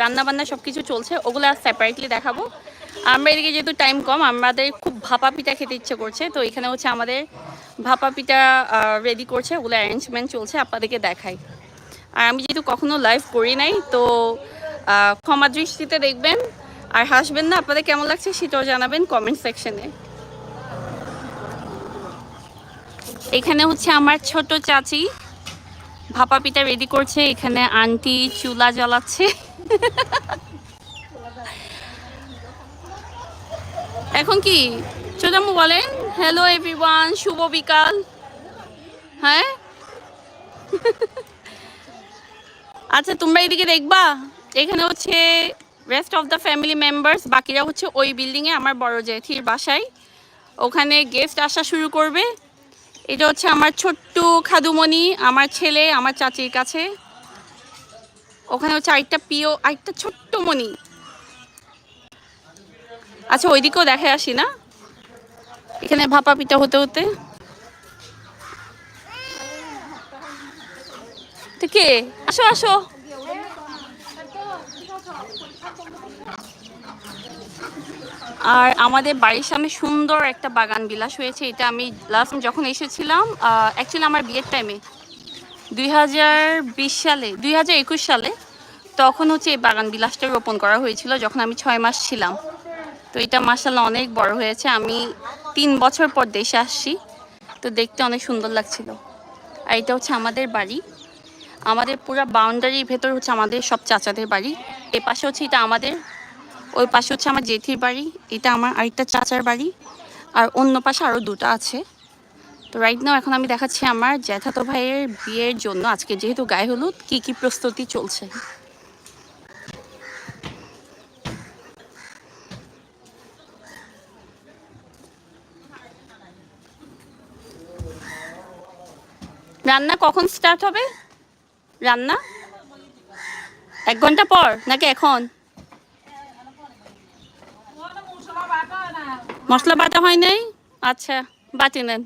রান্না বান্না সব কিছু চলছে, ওগুলো আর সেপারেটলি দেখাবো। আমরা এদিকে যেহেতু টাইম কম, আমাদের খুব ভাপা পিঠা খেতে ইচ্ছে করছে, তো এখানে হচ্ছে আমাদের ভাপা পিঠা রেডি করছে, ওগুলো অ্যারেঞ্জমেন্ট চলছে, আপনাদেরকে দেখাই। আর আমি যেহেতু কখনো লাইভ করি নাই, তো ক্ষমা দৃষ্টিতে দেখবেন। আর হাসবেন না, আপনাদের কেমন লাগছে সেটাও জানাবেন কমেন্ট সেকশনে এখানে হচ্ছে আমার ছোট চাচি ভাপা পিঠা রেডি করছে, এখানে আন্টি চুলা জ্বালাচ্ছে। এখন কি? ছোটামু বলেন হ্যালো এভরিওয়ান শুভ বিকাল। হ্যাঁ? আচ্ছা তোমরা এদিকে দেখবা, এখানে হচ্ছে rest of the family members বাকিরা হচ্ছে ওই বিল্ডিংয়ে আমার বড় জেঠির বাসায়। ওখানে গেস্ট আসা শুরু করবে। এটা হচ্ছে আমার ছোট্ট খাদুমণি, আমার ছেলে, আমার চাচির কাছে। ওখানে হচ্ছে আরেকটা পিও, আরেকটা ছোট্ট মণি। আচ্ছা ওইদিকেও দেখে আসি না? এখানে ভাপা পিঠা হতে হতে। কে? আসো আসো। আর আমাদের বাড়ির সামনে সুন্দর একটা বাগান বিলাস হয়েছে, এটা আমি লাস্ট যখন এসেছিলাম অ্যাকচুয়ালি আমার বিয়ের টাইমে দুই হাজার বিশ সালে, দুই হাজার একুশ সালে তখন হচ্ছে এই বাগান বিলাসটা রোপণ করা হয়েছিল, যখন আমি ছয় মাস ছিলাম। তো এটা মাসাল্লাহ অনেক বড় হয়েছে, আমি তিন বছর পর দেশে আসছি, তো দেখতে অনেক সুন্দর লাগছিল। আর এটা হচ্ছে আমাদের বাড়ি, আমাদের পুরো বাউন্ডারির ভেতর হচ্ছে আমাদের সব চাচাদের বাড়ি এ পাশে হচ্ছে এটা আমাদের ওই পাশে হচ্ছে আমার জেঠির বাড়ি, এটা আমার আরেকটা চাচার বাড়ি, আর অন্য পাশে আরও দুটো আছে। তো রাইট নাও এখন আমি দেখাচ্ছি আমার জ্যাঠাতো ভাইয়ের বিয়ের জন্য আজকে যেহেতু গায়ে হলুদ, কী কী প্রস্তুতি চলছে। রান্না কখন স্টার্ট হবে? রান্না? এক ঘণ্টা পর, নাকি এখন? মশলা বাটা হয় নাই? আচ্ছা বাটি নেন।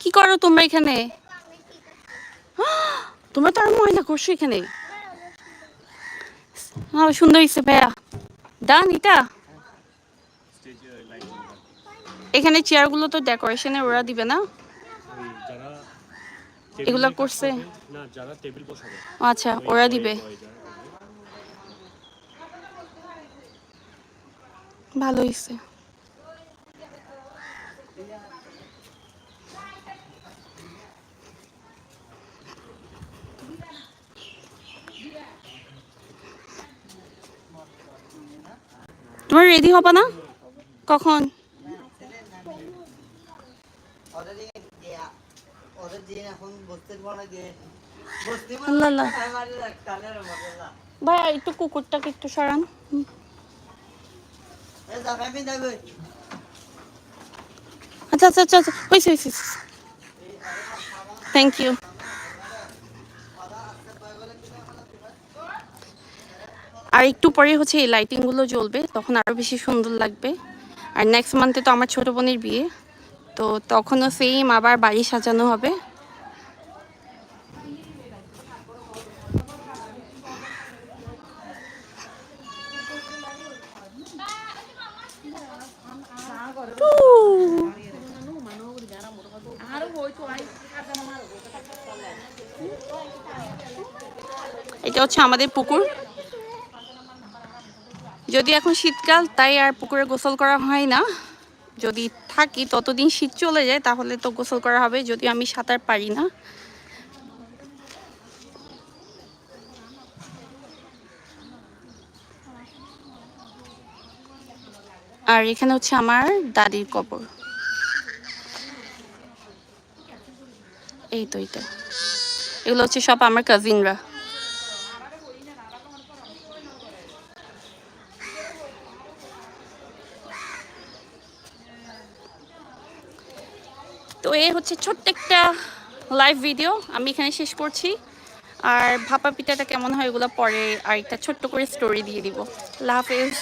কি করো তোমরা এখানে? তোমরা তো আর ময়লা করছ এখানে। সুন্দর হয়েছে ভাইয়া। ডান এটা? এখানে চেয়ারগুলো তো ডেকোরেশনে ওরা দিবে না? যারা এগুলা করছে? না যারা টেবিল বসাবে। আচ্ছা ওরা দিবে। ভালো হয়েছে তোমার রেডি হবে না? কখন? ওদের দিন ইয়া, ওদের দিন এখন বসতে পারে যে বসতে আল্লাহ আল্লাহ। আমার কালের মধ্যে না ভাই একটু কুকুরটাকে একটু সরান। আচ্ছা আচ্ছা আচ্ছা আচ্ছা। হয়েছে হয়েছে থ্যাংক ইউ আর একটু পরে হচ্ছে এই লাইটিংগুলো জ্বলবে তখন আরও বেশি সুন্দর লাগবে। আর নেক্সট মান্থে তো আমার ছোটো বোনের বিয়ে। তো তখনও সেম আবার বাড়ি সাজানো হবে। এটা হচ্ছে আমাদের পুকুর। যদি এখন শীতকাল, তাই আর পুকুরে গোসল করা হয় না। যদি থাকি, ততদিন শীত চলে যায়, তাহলে তো গোসল করা হবে, যদি আমি সাঁতার পারি না। আর এখানে হচ্ছে আমার দাদির কবর। এই তো এটা এগুলো হচ্ছে সব আমার কাজিনরা তো এ হচ্ছে ছোট্ট একটা লাইভ ভিডিও আমি এখানে শেষ করছি। আর ভাপা পিঠাটা কেমন হয় ওগুলো পরে আর একটা ছোট্ট করে স্টোরি দিয়ে দিব। আল্লাহ হাফেজ।